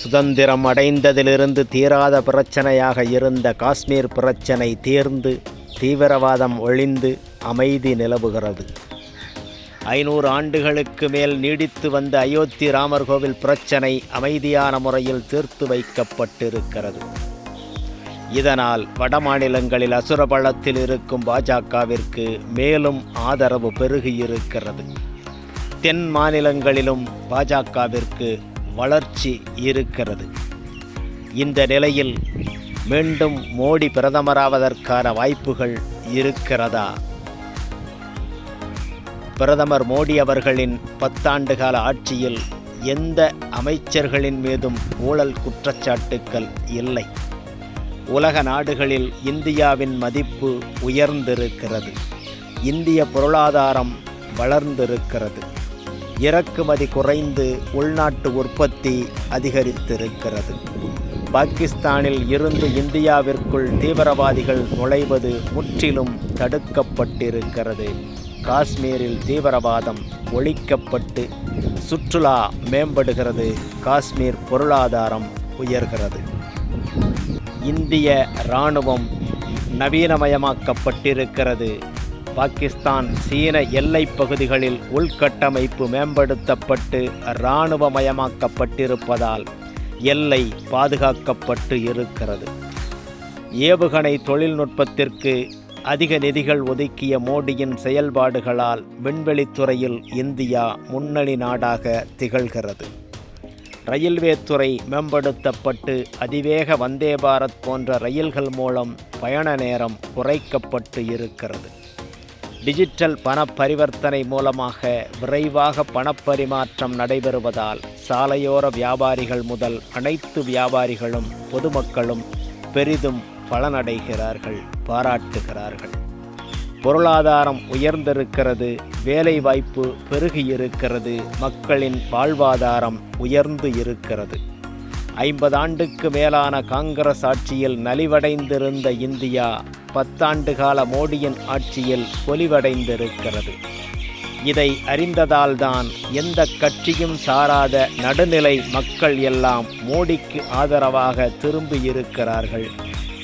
சுதந்திரம் அடைந்ததிலிருந்து தீராத பிரச்சனையாக இருந்த காஷ்மீர் பிரச்சனை தீர்ந்து தீவிரவாதம் ஒழிந்து அமைதி நிலவுகிறது. ஐநூறு ஆண்டுகளுக்கு மேல் நீடித்து வந்த அயோத்தி ராமர் கோவில் பிரச்சனை அமைதியான முறையில் தீர்த்து வைக்கப்பட்டிருக்கிறது. இதனால் வடமாநிலங்களில் அசுரபலத்தில் இருக்கும் பாஜகவிற்கு மேலும் ஆதரவு பெருகியிருக்கிறது. தென் மாநிலங்களிலும் பாஜகவிற்கு வளர்ச்சி இருக்கிறது. இந்த நிலையில் மீண்டும் மோடி பிரதமராவதற்கான வாய்ப்புகள் இருக்கிறதா? பிரதமர் மோடி அவர்களின் பத்தாண்டு கால ஆட்சியில் எந்த அமைச்சர்களின் மீதும் ஊழல் குற்றச்சாட்டுக்கள் இல்லை. உலக நாடுகளில் இந்தியாவின் மதிப்பு உயர்ந்திருக்கிறது. இந்திய பொருளாதாரம் வளர்ந்திருக்கிறது. இறக்குமதி குறைந்து உள்நாட்டு உற்பத்தி அதிகரித்திருக்கிறது. பாகிஸ்தானில் இருந்து இந்தியாவிற்குள் தீவிரவாதிகள் நுழைவது முற்றிலும் தடுக்கப்பட்டிருக்கிறது. காஷ்மீரில் தீவிரவாதம் ஒழிக்கப்பட்டு சுற்றுலா மேம்படுகிறது. காஷ்மீர் பொருளாதாரம் உயர்கிறது. இந்திய இராணுவம் நவீனமயமாக்கப்பட்டிருக்கிறது. பாகிஸ்தான் சீன எல்லைப் பகுதிகளில் உள்கட்டமைப்பு மேம்படுத்தப்பட்டு இராணுவமயமாக்கப்பட்டிருப்பதால் எல்லை பாதுகாக்கப்பட்டு இருக்கிறது. ஏவுகணை தொழில்நுட்பத்திற்கு அதிக நிதிகள் ஒதுக்கிய மோடியின் செயல்பாடுகளால் விண்வெளித்துறையில் இந்தியா முன்னணி நாடாக திகழ்கிறது. ரயில்வே துறை மேம்படுத்தப்பட்டு அதிவேக வந்தே பாரத் போன்ற ரயில்கள் மூலம் பயண நேரம் குறைக்கப்பட்டு இருக்கிறது. டிஜிட்டல் பண பரிவர்த்தனை மூலமாக விரைவாக பணப்பரிமாற்றம் நடைபெறுவதால் சாலையோர வியாபாரிகள் முதல் அனைத்து வியாபாரிகளும் பொதுமக்களும் பெரிதும் பலனடைகிறார்கள் பாராட்டுகிறார்கள். பொருளாதாரம் உயர்ந்திருக்கிறது வேலைவாய்ப்பு பெருகியிருக்கிறது மக்களின் வாழ்வாதாரம் உயர்ந்து இருக்கிறது. ஐம்பது ஆண்டுக்கு மேலான காங்கிரஸ் ஆட்சியில் நலிவடைந்திருந்த இந்தியா பத்தாண்டு கால மோடியின் ஆட்சியில் பொலிவடைந்திருக்கிறது. இதை அறிந்ததால்தான் எந்த கட்சியும் சாராத நடுநிலை மக்கள் எல்லாம் மோடிக்கு ஆதரவாக திரும்பியிருக்கிறார்கள்.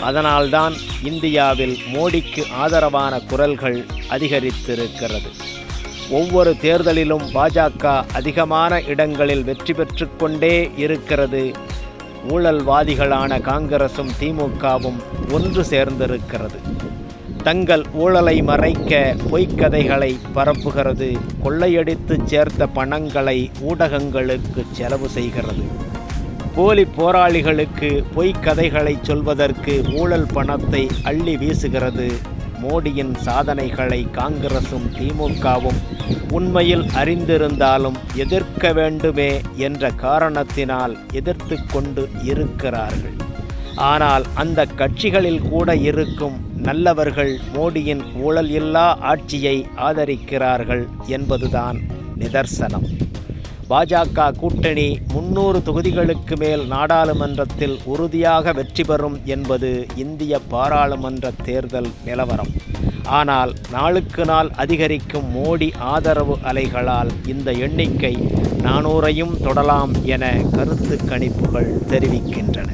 அதனால்தான் இந்தியாவில் மோடிக்கு ஆதரவான குரல்கள் அதிகரித்திருக்கிறது. ஒவ்வொரு தேர்தலிலும் பாஜக அதிகமான இடங்களில் வெற்றி பெற்று கொண்டே இருக்கிறது ஊழல்வாதிகளான காங்கிரசும் திமுகவும் ஒன்று சேர்ந்திருக்கிறது. தங்கள் ஊழலை மறைக்க பொய்க்கதைகளை பரப்புகிறது. கொள்ளையடித்து சேர்த்த பணங்களை ஊடகங்களுக்கு செலவு செய்கிறது. போலி போராளிகளுக்கு பொய்க்கதைகளை சொல்வதற்கு ஊழல் பணத்தை அள்ளி வீசுகிறது. மோடியின் சாதனைகளை காங்கிரசும் திமுகவும் உண்மையில் அறிந்திருந்தாலும் எதிர்க்க வேண்டுமே என்ற காரணத்தினால் எதிர்த்து கொண்டு இருக்கிறார்கள். ஆனால் அந்த கட்சிகளில் கூட இருக்கும் நல்லவர்கள் மோடியின் ஊழல் இல்லா ஆட்சியை ஆதரிக்கிறார்கள் என்பதுதான் நிதர்சனம். பாஜக கூட்டணி முன்னூறு தொகுதிகளுக்கு மேல் நாடாளுமன்றத்தில் உறுதியாக வெற்றி பெறும் என்பது இந்திய பாராளுமன்ற தேர்தல் நிலவரம். ஆனால் நாளுக்கு நாள் அதிகரிக்கும் மோடி ஆதரவு அலைகளால் இந்த எண்ணிக்கை நானூறையும் தொடலாம் என கருத்து கணிப்புகள் தெரிவிக்கின்றன.